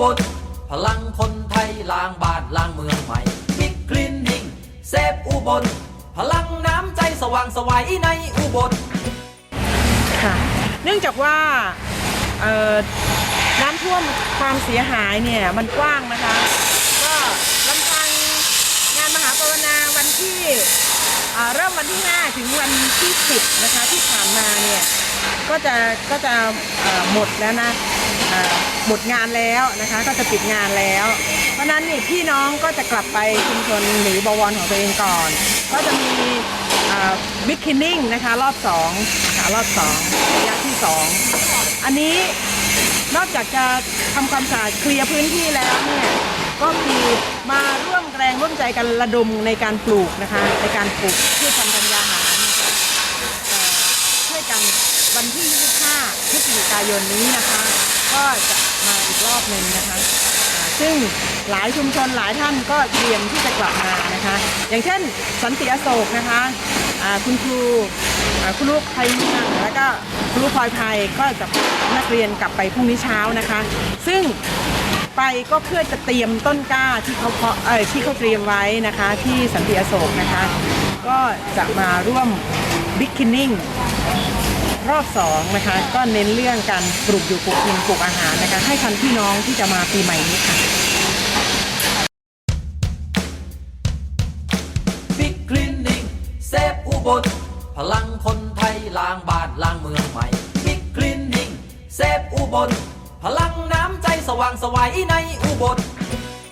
บลพลังคนไทยล้างบ้านล้างเมืองใหม่บิ๊กคลินนิ่งเซฟอุบล พลังน้ำใจสว่างสวัยในอุบล ค่ะ เนื่องจากว่าเอ่อน้ำท่วมความเสียหายเนี่ยมันกว้างนะคะ ก็ลำพังงานมหาปรณาวันที่อ่าเริ่มวันที่ 5 ถึงวันที่ 10 นะคะที่ผ่านมาเนี่ยก็จะก็จะเอ่อหมดแล้วนะ หมดงานแล้วนะคะ ก็จะปิดงานแล้ว เพราะนั้นนี่พี่น้องก็จะกลับไปชุมชนหรือบวรของตัวเองก่อน ก็จะมีบิ๊กคินนิ่งนะคะ รอบ2นะคะรอบ2ระยะที่ 2 อันนี้นอกจากจะทำความสะอาดเคลียร์พื้นที่แล้วเนี่ยก็คือมาร่วมแรงร่วมใจกันระดมในการปลูกนะคะ ในการปลูกพืชพันธุ์ธัญญาหารนะคะช่วยกันวันที่ 25พฤศจิกายนนี้นะคะ ก็จะมาอีกรอบหนึ่งนะคะ ซึ่งหลายชุมชนหลายท่านก็เตรียมที่จะกลับมานะคะ อย่างเช่นสันติอโศกนะคะคุณครูคุณลูกไทยเมืองแล้วก็คุณลูกพลอยไพยก็จะนักเรียนกลับไปพรุ่งนี้เช้านะคะ ซึ่งไปก็เพื่อจะเตรียมต้นกล้าที่เขาเพาะเอ่ยที่เขาเตรียมไว้นะคะ ที่สันติอโศกนะคะ ก็จะมาร่วมบิ๊กคินนิ่ง รอบสองนะคะก็เน้นเรื่องการปลูกอยู่ปลูกกินปลูกอาหารนะคะให้ทันพี่น้องที่จะมาปีใหม่นี้ค่ะบิ๊กคลินนิ่งเซฟอุบลพลังคนไทยล้างบ้านล้างเมืองใหม่บิ๊กคลินนิ่งเซฟอุบลพลังน้ำใจสว่างสวัยในอุบล